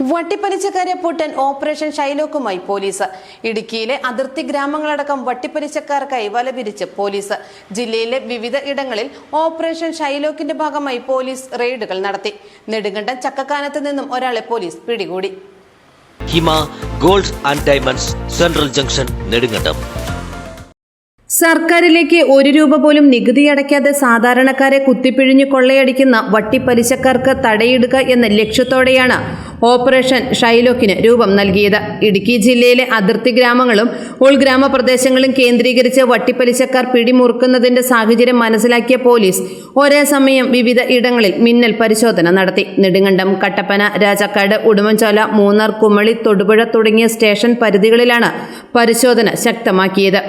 വട്ടിപ്പലിശക്കാരെ പൂട്ടാൻ operation ഷൈലോക്കുമായി police. ഇടുക്കിയിലെ അതിർത്തി ഗ്രാമങ്ങളടക്കം വട്ടിപ്പലിശക്കാർക്കായി വലപിരിച്ച് പോലീസ്. ജില്ലയിലെ വിവിധ ഇടങ്ങളിൽ ഓപ്പറേഷൻ ഷൈലോക്കിന്റെ ഭാഗമായി പോലീസ് റെയ്ഡുകൾ നടത്തി. നെടുങ്കണ്ടം ചക്കക്കാനത്ത് നിന്നും ഒരാളെ പോലീസ് പിടികൂടി. Hima gold and diamonds central junction Nedumkandam. സർക്കാരിലേക്ക് ഒരു രൂപ പോലും നികുതി അടയ്ക്കാതെ സാധാരണക്കാരെ കുത്തിപ്പിഴിഞ്ഞു കൊള്ളയടിക്കുന്ന വട്ടിപ്പലിശക്കാർക്ക് തടയിടുക എന്ന ലക്ഷ്യത്തോടെയാണ് ഓപ്പറേഷൻ ഷൈലോക്കിന് രൂപം നൽകിയത്. ഇടുക്കി ജില്ലയിലെ അതിർത്തി ഗ്രാമങ്ങളും ഉൾഗ്രാമപ്രദേശങ്ങളും കേന്ദ്രീകരിച്ച് വട്ടിപ്പലിശക്കാർ പിടിമുറുക്കുന്നതിന്റെ സാഹചര്യം മനസ്സിലാക്കിയ പോലീസ് ഒരേ സമയം വിവിധ ഇടങ്ങളിൽ മിന്നൽ പരിശോധന നടത്തി. നെടുങ്കണ്ടം കട്ടപ്പന രാജാക്കാട് ഉടുമ്പൻചോല മൂന്നാർ കുമളി തൊടുപുഴ തുടങ്ങിയ സ്റ്റേഷൻ പരിധികളിലാണ് പരിശോധന ശക്തമാക്കിയത്.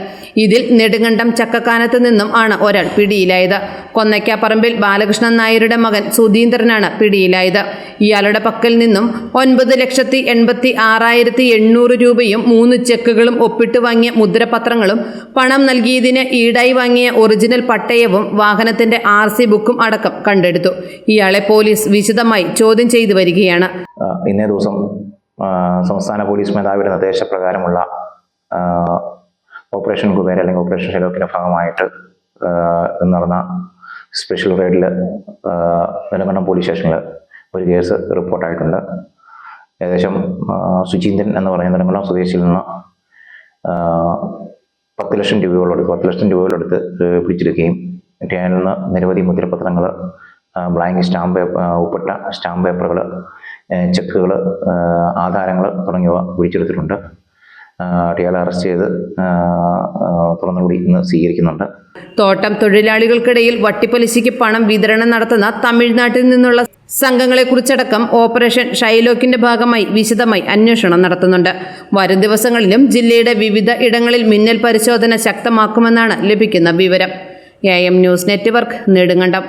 ഇതിൽ നെടുങ്കണ്ടം ചക്കക്കാനത്ത് നിന്നും ആണ് ഒരാൾ പിടിയിലായത്. കൊന്നയ്ക്കാപ്പറമ്പിൽ ബാലകൃഷ്ണൻ നായരുടെ മകൻ സുധീന്ദ്രനാണ് പിടിയിലായത്. ഇയാളുടെ പക്കൽ നിന്നും ഒൻപത് ലക്ഷത്തി എൺപത്തി ആറായിരത്തി എണ്ണൂറ് രൂപയും മൂന്ന് ചെക്കുകളും ഒപ്പിട്ട് വാങ്ങിയ മുദ്രപത്രങ്ങളും പണം നൽകിയതിന് ഈടായി വാങ്ങിയ ഒറിജിനൽ പട്ടയവും വാഹനത്തിന്റെ ആർ സി ബുക്കും അടക്കം കണ്ടെടുത്തു. ഇയാളെ പോലീസ് വിശദമായി ചോദ്യം ചെയ്തു വരികയാണ്. ഇന്നേ ദിവസം സംസ്ഥാന പോലീസ് മേധാവിയുടെ നിർദ്ദേശപ്രകാരമുള്ള ഓപ്പറേഷൻ കുബേര അല്ലെങ്കിൽ ഓപ്പറേഷൻ ഷെലോക്കിന്റെ ഭാഗമായിട്ട് നടന്ന സ്പെഷ്യൽ റെയ്ഡിൽ നെടുങ്കണ്ടം പോലീസ് സ്റ്റേഷനിൽ ഒരു കേസ് റിപ്പോർട്ടായിട്ടുണ്ട് ഏകദേശം സുചീന്ദ്രൻ എന്ന് പറയുന്ന നെടുങ്കണ്ടം സ്വദേശിയിൽ നിന്ന് പത്ത് ലക്ഷം രൂപയോളം പത്ത് ലക്ഷം രൂപയോളെടുത്ത് ഏഹ് പിടിച്ചെടുക്കുകയും ട്യാനിൽ നിന്ന് നിരവധി മുദ്രപത്രങ്ങൾ ബ്ലാങ്ക് സ്റ്റാമ്പ് പേപ്പർ ആ, സ്റ്റാമ്പ് പേപ്പറുകൾ ചെക്കുകൾ ആധാരങ്ങൾ തുടങ്ങിയവ പിടിച്ചെടുത്തിട്ടുണ്ട്. ഇയാളെ അറസ്റ്റ് ചെയ്ത് തുറന്നുകൂടി ഇന്ന് സ്വീകരിക്കുന്നുണ്ട്. തോട്ടം തൊഴിലാളികൾക്കിടയിൽ വട്ടിപ്പലിശയ്ക്ക് പണം വിതരണം നടത്തുന്ന തമിഴ്നാട്ടിൽ നിന്നുള്ള സംഘങ്ങളെക്കുറിച്ചടക്കം ഓപ്പറേഷൻ ഷൈലോക്കിന്റെ ഭാഗമായി വിശദമായി അന്വേഷണം നടത്തുന്നുണ്ട്. വരും ദിവസങ്ങളിലും ജില്ലയുടെ വിവിധ ഇടങ്ങളിൽ മിന്നൽ പരിശോധന ശക്തമാക്കുമെന്നാണ് ലഭിക്കുന്ന വിവരം. A M news network Nedumkandam.